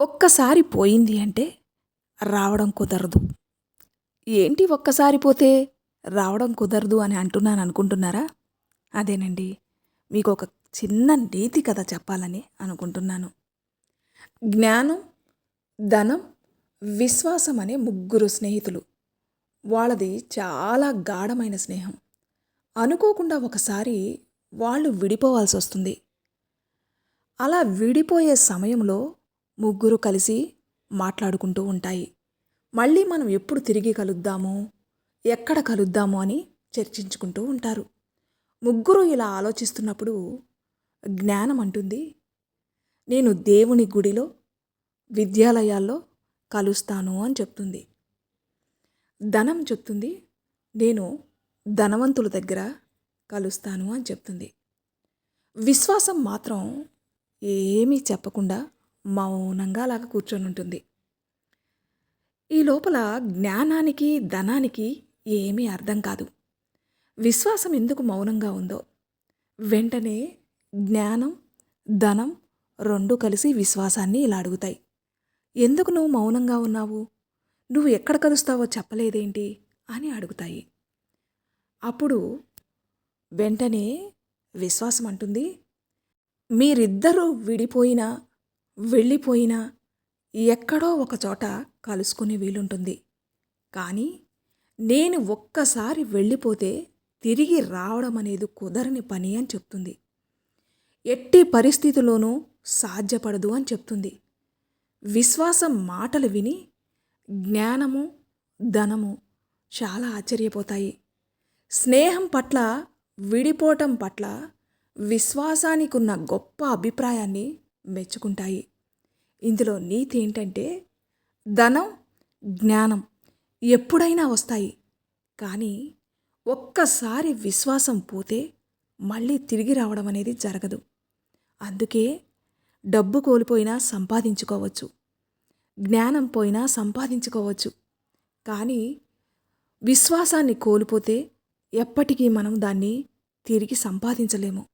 ఒక్కసారి పోయింది అంటే రావడం కుదరదు. ఏంటి ఒక్కసారి పోతే రావడం కుదరదు అని అంటున్నాను అనుకుంటున్నారా? అదేనండి మీకు ఒక చిన్న నీతి కథ చెప్పాలని అనుకుంటున్నాను. జ్ఞానం ధనం విశ్వాసం అనే ముగ్గురు స్నేహితులు. వాళ్ళది చాలా గాఢమైన స్నేహం. అనుకోకుండా ఒకసారి వాళ్ళు విడిపోవాల్సి వస్తుంది అలా విడిపోయే సమయంలో ముగ్గురు కలిసి మాట్లాడుకుంటూ ఉంటాయి. మళ్ళీ మనం ఎప్పుడు తిరిగి కలుద్దాము? ఎక్కడ కలుద్దాము అని చర్చించుకుంటూ ఉంటారు. ముగ్గురు ఇలా ఆలోచిస్తున్నప్పుడు జ్ఞానం అంటుంది. నేను దేవుని గుడిలో విద్యాలయాల్లో కలుస్తాను అని చెప్తుంది. ధనం చెప్తుంది. నేను ధనవంతుల దగ్గర కలుస్తాను అని చెప్తుంది. విశ్వాసం మాత్రం ఏమీ చెప్పకుండా మౌనంగా అలాగ కూర్చొని ఉంటుంది. ఈ లోపల జ్ఞానానికి ధనానికి ఏమీ అర్థం కాదు. విశ్వాసం ఎందుకు మౌనంగా ఉందో. వెంటనే జ్ఞానం ధనం రెండు కలిసి విశ్వాసాన్ని ఇలా అడుగుతాయి. ఎందుకు నువ్వు మౌనంగా ఉన్నావు? నువ్వు ఎక్కడ కలుస్తావో చెప్పలేదేంటి? అని అడుగుతాయి. అప్పుడు వెంటనే విశ్వాసం అంటుంది. మీరిద్దరూ విడిపోయినా వెళ్ళిపోయినా ఎక్కడో ఒకచోట కలుసుకునే వీలుంటుంది. కానీ నేను ఒక్కసారి వెళ్ళిపోతే తిరిగి రావడం అనేది కుదరని పని అని చెప్తుంది. ఎట్టి పరిస్థితిలోనూ సాధ్యపడదు అని చెప్తుంది. విశ్వాసం మాటలు విని జ్ఞానము ధనము చాలా ఆశ్చర్యపోతాయి. స్నేహం పట్ల విడిపోవటం పట్ల విశ్వాసానికి ఉన్న గొప్ప అభిప్రాయాన్ని మెచ్చుకుంటాయి. ఇందులో నీతి ఏంటంటే ధనం జ్ఞానం ఎప్పుడైనా వస్తాయి. కానీ ఒక్కసారి విశ్వాసం పోతే మళ్ళీ తిరిగి రావడం అనేది జరగదు. అందుకే డబ్బు కోల్పోయినా సంపాదించుకోవచ్చు. జ్ఞానం పోయినా సంపాదించుకోవచ్చు. కానీ విశ్వాసాన్ని కోల్పోతే ఎప్పటికీ మనం దాన్ని తిరిగి సంపాదించలేము.